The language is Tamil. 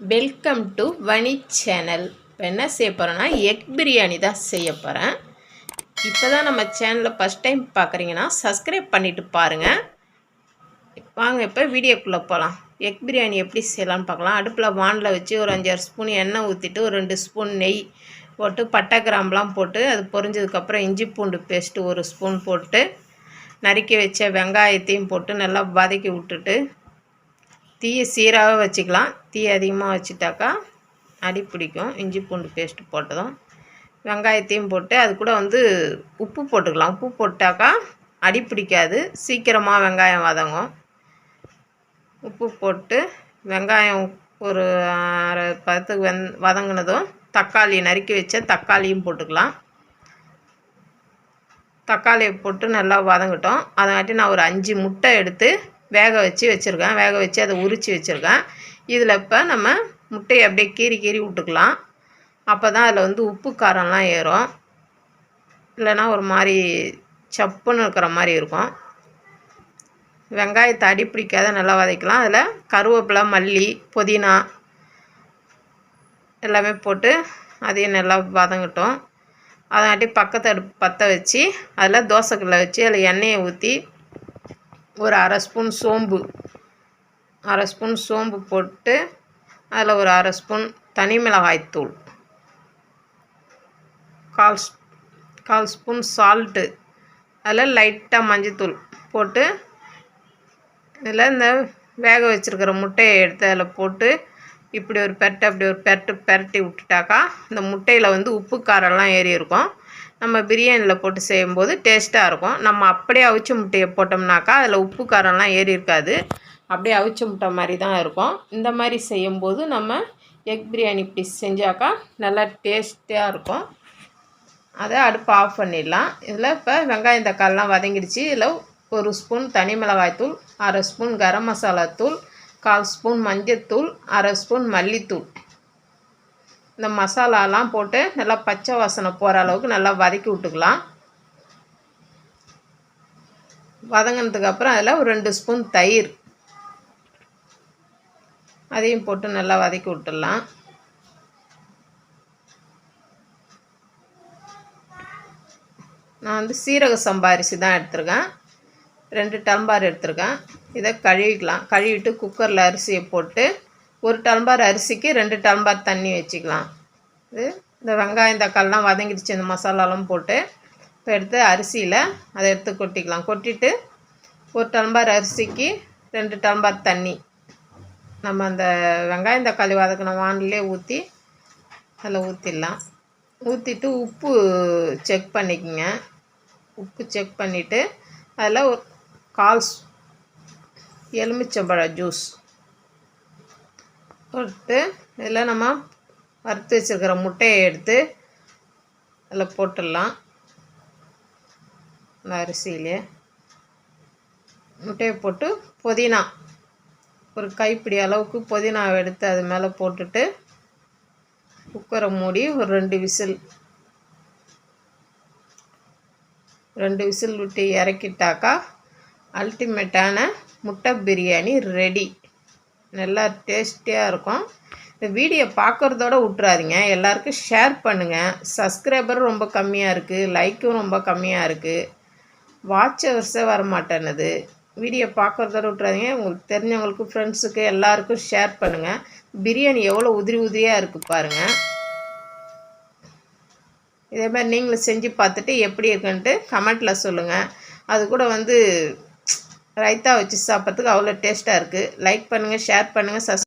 வெல்கம் டு வனி சேனல் இப்போ என்ன செய்ய போகிறேன்னா எக் பிரியாணி தான் செய்ய போகிறேன் இப்போ தான் நம்ம சேனலில் ஃபஸ்ட் டைம் பார்க்குறீங்கன்னா சப்ஸ்கிரைப் பண்ணிவிட்டு பாருங்கள் வாங்க இப்போ வீடியோக்குள்ளே போகலாம் எக் பிரியாணி எப்படி செய்யலாம்னு பார்க்கலாம். அடுப்பில் வானில் வச்சு ஒரு அஞ்சாறு ஸ்பூன் எண்ணெய் ஊற்றிட்டு ஒரு ரெண்டு ஸ்பூன் நெய் போட்டு பட்டை கிராம்பெலாம் போட்டு அது பொரிஞ்சதுக்கப்புறம் இஞ்சி பூண்டு பேஸ்ட்டு ஒரு ஸ்பூன் போட்டு நறுக்கி வச்ச வெங்காயத்தையும் போட்டு நல்லா வதக்கி விட்டுட்டு தீயை சீராக வச்சுக்கலாம். தீ அதிகமாக வச்சுட்டாக்கா அடி பிடிக்கும். இஞ்சி பூண்டு பேஸ்ட்டு போட்டதும் வெங்காயத்தையும் போட்டு அது கூட வந்து உப்பு போட்டுக்கலாம். உப்பு போட்டாக்கா அடி பிடிக்காது. சீக்கிரமாக வெங்காயம் வதங்கும். உப்பு போட்டு வெங்காயம் ஒரு அரை பதத்துக்கு வெந் வதங்கினதும் தக்காளி நறுக்கி வச்ச தக்காளியும் போட்டுக்கலாம். தக்காளியை போட்டு நல்லா வதங்கட்டும். அதங்காட்டி நான் ஒரு அஞ்சு முட்டை எடுத்து வேக வச்சு வச்சுருக்கேன். வேக வச்சு அதை உரித்து வச்சுருக்கேன். இதில் இப்போ நம்ம முட்டையை அப்படியே கீறி கீறி விட்டுக்கலாம். அப்போ தான் அதில் வந்து உப்பு காரம்லாம் ஏறும். இல்லைன்னா ஒரு மாதிரி சப்புன்னு இருக்கிற மாதிரி இருக்கும். வெங்காயத்தை அடி பிடிக்காத நல்லா வதக்கலாம். அதில் கருவேப்பிலை மல்லி புதினா எல்லாமே போட்டு அதையும் நல்லா வதங்கட்டும். அதனாட்டி பக்கத்து அடுப்பு பற்ற வச்சு அதில் தோசைக்கல்லை வச்சு அதில் எண்ணெயை ஊற்றி ஒரு அரை ஸ்பூன் சோம்பு. அரை ஸ்பூன் சோம்பு போட்டு அதில் ஒரு அரை ஸ்பூன் தனி மிளகாய்த்தூள். கால் கால் ஸ்பூன் சால்ட்டு. அதில் லைட்டாக மஞ்சத்தூள் போட்டு இதில் இந்த வேக வச்சுருக்கிற முட்டையை எடுத்து அதில் போட்டு இப்படி ஒரு பெரட்டு அப்படி ஒரு பெரட்டு பெரட்டி விட்டுட்டாக்கா இந்த முட்டையில் வந்து உப்பு காரெல்லாம் ஏறி இருக்கும். நம்ம பிரியாணியில் போட்டு செய்யும்போது டேஸ்ட்டாக இருக்கும். நம்ம அப்படியே அவிச்ச முட்டையை போட்டோம்னாக்கா அதில் உப்பு காரம்லாம் ஏறி இருக்காது. அப்படியே அவிச்சு முட்டை மாதிரி தான் இருக்கும். இந்த மாதிரி செய்யும்போது நம்ம எக் பிரியாணி இப்படி செஞ்சாக்கா நல்லா டேஸ்ட்டாக இருக்கும். அதை அடுப்பு ஆஃப் பண்ணிடலாம். இதில் இப்போ வெங்காயம் தக்காளிலாம் வதங்கிடுச்சு. இதில் ஒரு ஸ்பூன் தனி மிளகாய்த்தூள் அரை ஸ்பூன் கரம் மசாலா தூள் கால் ஸ்பூன் மஞ்சத்தூள் அரை ஸ்பூன் மல்லித்தூள். இந்த மசாலாலாம் போட்டு நல்லா பச்சை வாசனை போகிற அளவுக்கு நல்லா வதக்கி விட்டுக்கலாம். வதங்கினதுக்கப்புறம் அதில் ஒரு ரெண்டு ஸ்பூன் தயிர். அதையும் போட்டு நல்லா வதக்கி விட்டுடலாம். நான் வந்து சீரக சம்பா அரிசி தான் எடுத்திருக்கேன். ரெண்டு டம்பார் எடுத்திருக்கேன். இதை கழுவிக்கலாம். கழுவிட்டு குக்கரில் அரிசியை போட்டு ஒரு டம்பார் அரிசிக்கு ரெண்டு டம்பார் தண்ணி வச்சுக்கலாம். இது இந்த வெங்காயம் தக்காளிலாம் வதங்கிடுச்சு இந்த மசாலாலாம் போட்டு. இப்போ எடுத்து அரிசியில் அதை எடுத்து கொட்டிக்கலாம். கொட்டிட்டு ஒரு டம்பார் அரிசிக்கு ரெண்டு டம்பார் தண்ணி. நம்ம அந்த வெங்காயம் தக்காளி வதக்கின வானிலே ஊற்றி அதில் ஊற்றிடலாம் ஊற்றிட்டு உப்பு செக் பண்ணிக்கோங்க. உப்பு செக் பண்ணிவிட்டு அதில் ஒரு கால் எலுமிச்சம்பழ ஜூஸ் போட்டு இதில் நம்ம வறுத்து வச்சுருக்கிற முட்டையை எடுத்து அதில் போட்டுடலாம். இந்த அரிசியிலே. முட்டையை போட்டு புதினா ஒரு கைப்பிடி அளவுக்கு புதினாவை எடுத்து அது மேலே போட்டுட்டு குக்கரை மூடி ஒரு ரெண்டு விசில் ரெண்டு விசில் விட்டு இறக்கிட்டாக்கா அல்டிமேட்டான முட்டை பிரியாணி ரெடி நல்லா டேஸ்டியாக இருக்கும். இந்த வீடியோ பார்க்குறதோட விட்றாதீங்க எல்லாருக்கும் ஷேர் பண்ணுங்கள் சப்ஸ்கிரைபரும் ரொம்ப கம்மியாக இருக்குது லைக்கும் ரொம்ப கம்மியாக இருக்குது வாட்சவர்ஸே வரமாட்டேன்னுது. வீடியோ பார்க்குறதோட விட்றாதீங்க உங்களுக்கு தெரிஞ்சவங்களுக்கு ஃப்ரெண்ட்ஸுக்கு எல்லாருக்கும் ஷேர் பண்ணுங்கள் பிரியாணி எவ்வளோ உதிரி உதிரியாக இருக்குது பாருங்கள் இதே மாதிரி நீங்களும் செஞ்சு பார்த்துட்டு எப்படி இருக்குன்ட்டு கமெண்ட்டில் சொல்லுங்கள் அது கூட வந்து ரைத்தா வச்சு சாப்பிட்றதுக்கு அவ்வளோ டேஸ்ட்டாக இருக்குது. லைக் பண்ணுங்கள் ஷேர் பண்ணுங்கள் சஸ்